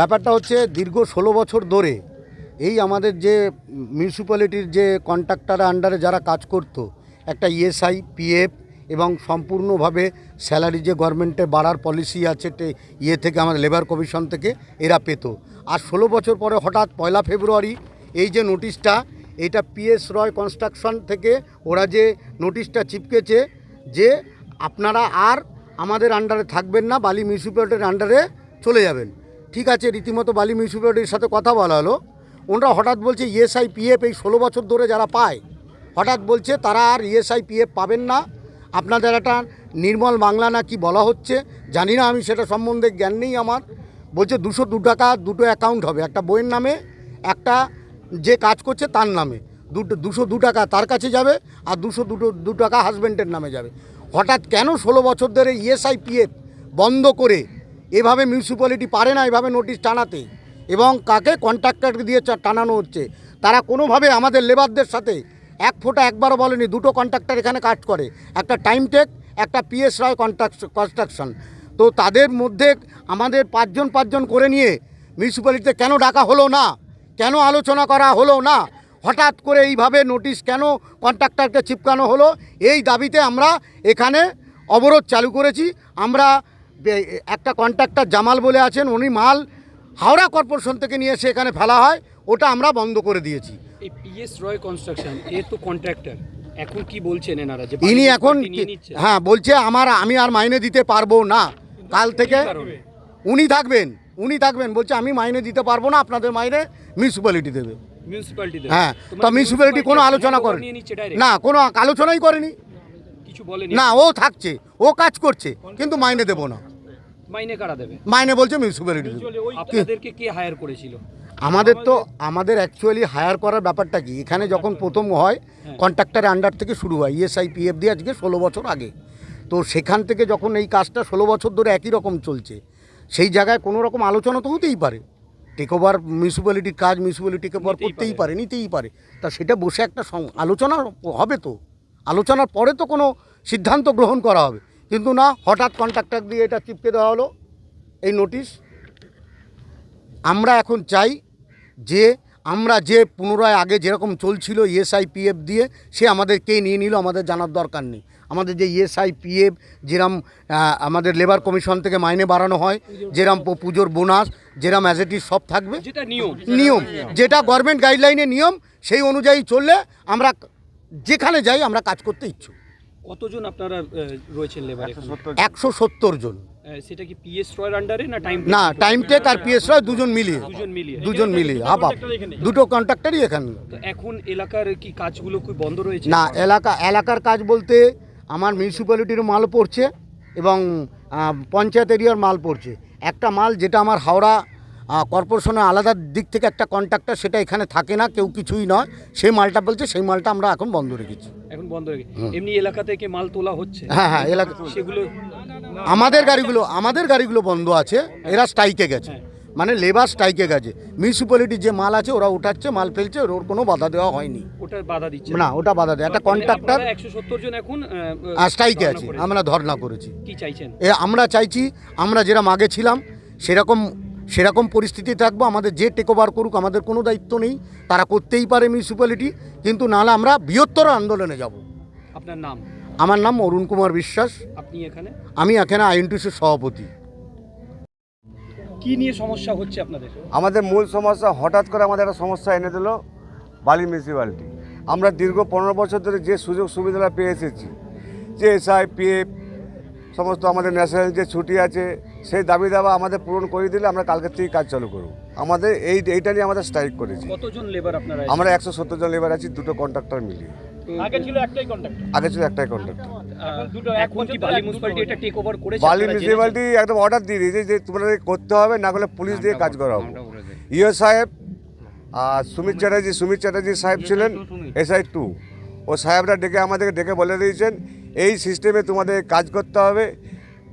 ব্যাপারটা হচ্ছে দীর্ঘ ষোলো বছর ধরে এই আমাদের যে মিউনিসিপ্যালিটির যে কন্ট্রাক্টার আন্ডারে যারা কাজ করতো, একটা E ইএসআই পিএফ এবং সম্পূর্ণভাবে স্যালারি যে গভর্নমেন্টে বাড়ার পলিসি আছে ইয়ে থেকে আমাদের লেবার কমিশন থেকে এরা পেত। আর ষোলো বছর পরে হঠাৎ পয়লা ফেব্রুয়ারি এই যে নোটিশটা এটা পিএস রয় কনস্ট্রাকশন থেকে ওরা যে নোটিশটা চিপকেছে যে আপনারা আর আমাদের আন্ডারে থাকবেন না, বালি মিউনিসিপ্যালিটির আন্ডারে চলে যাবেন। ঠিক আছে, রীতিমতো বালি মিউনিসিপ্যালিটির সাথে কথা বলা হলো। ওনারা হঠাৎ বলছে, ইএসআই, পিএফ এই ষোলো বছর ধরে যারা পায়, হঠাৎ বলছে তারা আর ইএসআই, পিএফ পাবেন না। আপনাদের একটা নির্মল বাংলা না কি বলা হচ্ছে, জানি না, আমি সেটা সম্বন্ধে জ্ঞান নেই আমার। বলছে, দুশো দু টাকা দুটো অ্যাকাউন্ট হবে, একটা বইয়ের নামে, একটা যে কাজ করছে তার নামে। দুটো, দুশো দু টাকা তার কাছে যাবে আর দুশো দুটো, দু টাকা হাজব্যান্ডের নামে যাবে। হঠাৎ কেন ষোলো বছর ধরে ইএসআই, পিএফ বন্ধ করে এভাবে মিউনিসিপ্যালিটি পারে না, এভাবে নোটিশ টানাতে। এবং কাকে কন্ট্রাক্টরকে দিয়ে টানানো হচ্ছে? তারা কোনোভাবে আমাদের লেবারদের সাথে এক ফোঁটা একবারও বলেনি, দুটো কন্ট্রাক্টর এখানে কাজ করে। একটা টাইম টেক একটা পিএস রয় কনস্ট্রাকশন তো তাদের মধ্যে আমাদের পাঁচজন পাঁচজন করে নিয়ে মিউনিসিপ্যালিটিতে কেন ডাকা হলো না? কেন আলোচনা করা হলো না? হঠাৎ করে এইভাবে নোটিশ কেন কন্ট্রাক্টরকে চিপকানো হলো? এই দাবিতে আমরা এখানে অবরোধ চালু করেছি। আমরা একটা কন্ট্রাক্টর জামাল বলে আছেন উনি মাল হাওড়া কর্পোরেশন থেকে নিয়ে এসে এখানে ফেলা হয় ওটা আমরা বন্ধ করে দিয়েছি। এই পিএস রয় কনস্ট্রাকশন এ তো কন্ট্রাক্টর এখন কি বলছেন এনারা যে ইনি এখন হ্যাঁ বলছে আমার আমি আর মাইনে দিতে পারব না। কাল থেকে উনি থাকবেন উনি থাকবেন বলছে আমি মাইনে দিতে পারব না আপনাদের মাইনে মিউনিসিপ্যালিটি দেবে। মিউনিসিপ্যালিটি হ্যাঁ তা মিউনিসিপ্যালিটি কোনো আলোচনা করে নিয়ে নিচ্ছে direct? না কোনো আলোচনাই করেনি। কিছু বলেনি? না ও থাকছে ও কাজ করছে কিন্তু মাইনে দেবো না। মাইনে কারা দেবে? মাইনে বলছে মিউনিসিপ্যালিটি আপনাদেরকে কে? হায়ার করেছিল? আমাদের তো আমাদের অ্যাকচুয়ালি হায়ার করার ব্যাপারটা কি? এখানে যখন প্রথম হয় কন্ট্রাক্টরের আন্ডার থেকে শুরু হয় ইএসআই পিএফ দিয়ে আজকে ষোলো বছর আগে। তো সেখান থেকে যখন এই কাজটা ষোলো বছর ধরে একই রকম চলছে সেই জায়গায় কোনো রকম আলোচনা তো হতেই পারে। টেক ওভার মিউনিসিপ্যালিটির কাজ মিউনিসিপ্যালিটি টেক ওভার করতেই পারে। নিতেই পারে। তা সেটা বসে একটা আলোচনা হবে তো। আলোচনার পরে তো কোনো সিদ্ধান্ত গ্রহণ করা হবে। কিন্তু না হঠাৎ কন্ট্রাক্টর দিয়ে এটা চিপকে দেওয়া হলো এই নোটিশ আমরা এখন চাই যে আমরা যে পুনরায় আগে যেরকম চলছিল ইএসআই পিএফ দিয়ে সে আমাদের কে নিয়ে নিল আমাদের জানার দরকার নেই। আমাদের যে ইএসআই পিএফ যেরম আমাদের লেবার কমিশন থেকে মাইনে বাড়ানো হয় যেরম পুজোর বোনাস যেরম অ্যাজ সব থাকবে। নিয়ম। নিয়ম। যেটা গভর্নমেন্ট গাইডলাইনে নিয়ম সেই অনুযায়ী চললে আমরা যেখানে যাই আমরা কাজ করতে ইচ্ছুক। কতজন আপনারা রয়েছেন লেবার একশো সত্তর জন। সেটা কি পিএস রয়ের আন্ডারে না টাইম না টাইম টেক আর পিএস রয় দুজন মিলিয়ে। দুজন মিলিয়ে। দুজন মিলিয়ে হাফ হাফ দুটো কন্ট্রাক্টরই এখানে। এখন এলাকার কি কাজগুলো কি বন্ধ রয়েছে? না এলাকা এলাকার কাজ বলতে আমার মিউনিসিপ্যালিটির মাল পড়ছে এবং পঞ্চায়েত এরিয়ার মাল পড়ছে। একটা মাল যেটা আমার হাওড়া কর্পোরেশনের আলাদা দিক থেকে একটা কন্ট্রাক্টর সেটা এখানে থাকে না কেউ কিছুই নয়। সেই মালটা বলছে সেই মালটা আমরা এখন বন্ধ রেখেছি। এখন বন্ধ হয়ে গেছে এমনি এলাকা থেকে মাল তোলা হচ্ছে? হ্যাঁ হ্যাঁ এলাকা সেগুলো আমাদের গাড়িগুলো আমাদের গাড়িগুলো বন্ধ আছে এরা স্ট্রাইকে গেছে। মানে লেবার স্ট্রাইকে গেছে। মিউনিসিপ্যালিটির যে মাল আছে ওরা উঠাচ্ছে মাল ফেলছে ওর কোনো বাধা দেওয়া হয়নি। ওটা বাধা দিচ্ছে। না ওটা বাধা দেয়। একটা কন্ট্রাক্টর একশো সত্তর জন এখন স্ট্রাইকে আছে আমরা ধর্ণা করেছি। কি চাইছেন? এ আমরা চাইছি আমরা যেরকম আগে ছিলাম সেরকম সেরকম পরিস্থিতি থাকব আমাদের যে টেক ওভার করুক আমাদের কোনো দায়িত্ব নেই তারা করতেই পারে মিউনিসিপ্যালিটি কিন্তু নাহলে আমরা বৃহত্তর আন্দোলনে যাব। আপনার নাম? আমার নাম অরুণ কুমার বিশ্বাস। আপনি এখানে? আমি এখানে আইএনটিসির সভাপতি। কি নিয়ে সমস্যা হচ্ছে আপনাদের? আমাদের মূল সমস্যা হঠাৎ করে আমাদের একটা সমস্যা এনে দিল বালি মিউনিসিপ্যালিটি আমরা দীর্ঘ পনেরো বছর ধরে যে সুযোগ সুবিধাটা পেয়ে এসেছি যে এসআই পিএফ সমস্ত আমাদের ন্যাশনাল যে ছুটি আছে সেই দাবি দাবা আমাদের পূরণ করে দিলে আমরা কালকের থেকেই কাজ চালু করব। আমাদের এই এইটা নিয়ে আমাদের স্ট্রাইক করেছি। কতজন লেবার আপনারা আমরা একশো সত্তর জন লেবার আছি দুটো কন্ট্রাক্টর মিলিয়ে। আগে ছিল একটাই কন্ট্রাক্ট আগে ছিল একটাই কন্ট্রাক্টর বালি মিউনিসিপালিটি? মিউনিসিপ্যালিটি একদম অর্ডার দিয়ে দিয়েছে যে তোমাদের করতে হবে না হলে পুলিশ দিয়ে কাজ করা হবে। ইও সাহেব আর সুমিত চ্যাটার্জি সুমিত চ্যাটার্জি সাহেব ছিলেন এসআই টু ও সাহেবরা ডেকে আমাদেরকে ডেকে বলে দিয়েছেন এই সিস্টেমে তোমাদের কাজ করতে হবে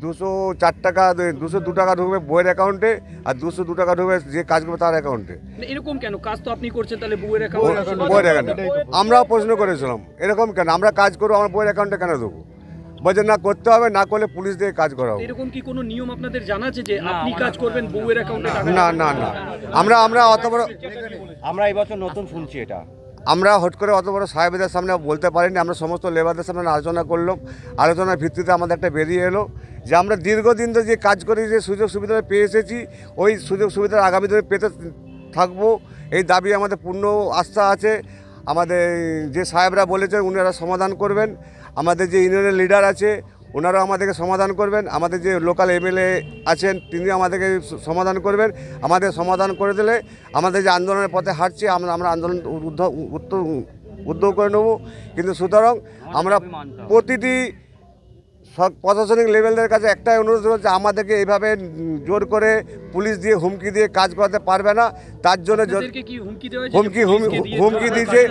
দুশো চার টাকা দুশো দু টাকা ঢুকবে বইয়ের অ্যাকাউন্টে আর দুশো দু টাকা ঢুকবে যে কাজ করবে তার অ্যাকাউন্টে এরকম কেন? কাজ তো আপনি করছেন তাহলে বইয়ের অ্যাকাউন্ট অ্যাকাউন্টে আমরাও প্রশ্ন করেছিলাম এরকম কেন? আমরা কাজ করব আমার বইয়ের অ্যাকাউন্টে কেন দেবো বলছে না করতে হবে না করলে পুলিশ দিয়ে কাজ করাবো এরকম কি কোনো নিয়ম আপনাদের জানা আছে যে আপনি কাজ করবেন বউয়ের অ্যাকাউন্টে টাকা না না না। আমরা আমরা অত বড় আমরা এই বছর নতুন শুনছি এটা। আমরা হট করে অত বড় সাহেবদের সামনে বলতে পারিনি আমরা সমস্ত লেবারদের সামনে আলোচনা করলাম। আলোচনার ভিত্তিতে আমাদের একটা বেরিয়ে এলো। যে আমরা দীর্ঘদিন ধরে যে কাজ করি যে সুযোগ সুবিধা পেয়ে এসেছি ওই সুযোগ সুবিধা আগামী দিনে পেতে থাকব। এই দাবি আমাদের পূর্ণ আস্থা আছে। আমাদের যে সাহেবরা বলেছেন উনারা সমাধান করবেন। আমাদের যে ইউনিয়নের লিডার আছে ওনারা আমাদেরকে সমাধান করবেন। আমাদের যে লোকাল এমএলএ আছেন তিনি আমাদেরকে সমাধান করবেন। আমাদের সমাধান করে দিলে আমাদের যে আন্দোলনের পথে হাঁটছি আমরা আমরা আন্দোলন উদ্ধ- উদ্যোগ করে নেব। কিন্তু সুতরাং আমরা প্রতিটি প্রশাসনিক লেভেলের কাছে একটাই অনুরোধ করছে আমাদেরকে এইভাবে জোর করে পুলিশ দিয়ে হুমকি দিয়ে কাজ করাতে পারবে না। তার জন্য হুমকি দেওয়া হয়েছে? যে হুমকি দিয়েছে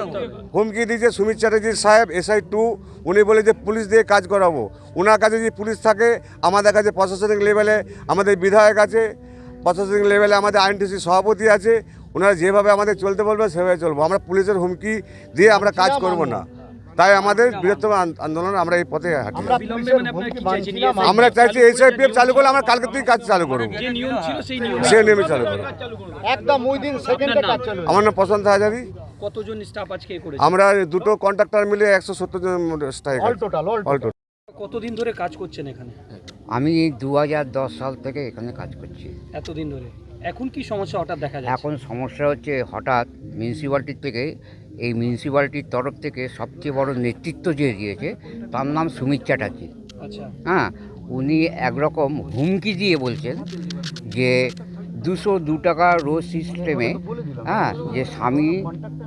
হুমকি দিয়েছে সুমিত চ্যাটার্জি সাহেব এসআই টু। উনি বলে যে পুলিশ দিয়ে কাজ করাবো। ওনার কাছে যদি পুলিশ থাকে আমাদের কাছে প্রশাসনিক লেভেলে আমাদের বিধায়ক আছে প্রশাসনিক লেভেলে আমাদের আইনটিসি সভাপতি আছে। ওনারা যেভাবে আমাদের চলতে বলবে সেভাবে চলবো। আমরা পুলিশের হুমকি দিয়ে আমরা কাজ করব না। তাই আমাদের বৃহত্তম আন্দোলন আমরা এই পথে হাঁটি বিলম্বে মানে আপনারা কি চাইছেন? ESI আমরা চাইছি এসআইপিএফ চালু করলে আমরা কালকে থেকে কাজ চালু করব যে নিয়ম ছিল সেই নিয়ম সে নেমে চালু করব একদম ওই দিন সেকেন্ডে কাজ চালু আমার নাম প্রশান্ত হাজারি। কতজন স্টাফ আজকে করেছে? আমরা দুটো কন্ট্রাক্টর মিলে একশো সত্তর জন strike all total all all total কতদিন ধরে কাজ করছেন এখানে? আমি দু হাজার দশ সাল থেকে এখানে কাজ করছি। এতদিন ধরে। এখন কি সমস্যা হঠাৎ দেখা যাচ্ছে? এখন সমস্যা হচ্ছে হঠাৎ মিউনিসিপ্যালিটির থেকে এই মিউনিসিপ্যালিটির তরফ থেকে সবচেয়ে বড় নেতৃত্ব যে দিয়েছে তার নাম সুমিত চ্যাটার্জি। আচ্ছা। হ্যাঁ উনি একরকম হুমকি দিয়ে বলছেন যে দুশো দু টাকা রোজ সিস্টেমে হ্যাঁ যে স্বামী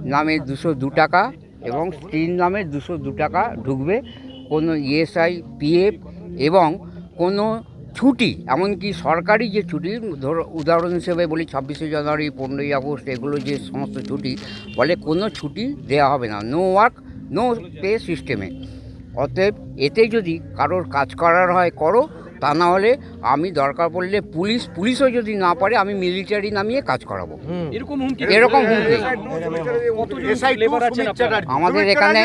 নামে দুশো দু টাকা এবং স্ত্রীর নামে দুশো দু টাকা ঢুকবে কোনো ইএসআই পিএফ এবং কোনো ছুটি, এমনকি সরকারি যে ছুটি, ধরো, উদাহরণ হিসেবে বলি ছাব্বিশে জানুয়ারি, পনেরোই আগস্ট, এগুলো যে সমস্ত ছুটি বলে কোনো ছুটি দেওয়া হবে না। নো ওয়ার্ক নো পে সিস্টেমে অতএব এতে যদি কারোর কাজ করার হয়, করো। তা না হলে আমি দরকার পড়লে পুলিশ পুলিশও যদি না পারে আমি মিলিটারি নামিয়ে কাজ করাবো এরকম হুমকি এরকম আমাদের এখানে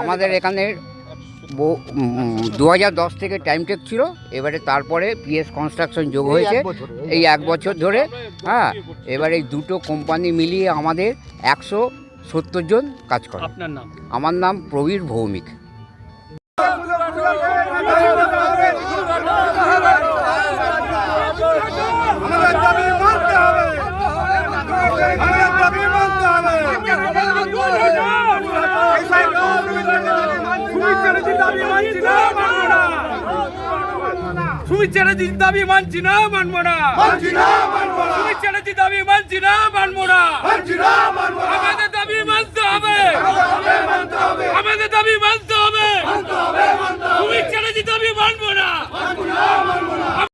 আমাদের এখানে দু হাজার দশ থেকে টাইম টেক ছিল এবারে তারপরে পিএস কনস্ট্রাকশন যোগ হয়েছে এই এক বছর ধরে হ্যাঁ এবার এই দুটো কোম্পানি মিলিয়ে আমাদের একশো সত্তর জন কাজ করে। আপনার নাম? আমার নাম প্রবীর ভৌমিক। সুমিত ছেড়েছি দাবি মানছি না, মানবো না। মানছি না মানবো না দাবি মানছি না, মানবো না। আমাদের দাবি মানতে হবে। মানতে হবে আমাদের দাবি মানতে হবে। মানতে ছেড়েছি মানতে হবে দাবি মানবো না।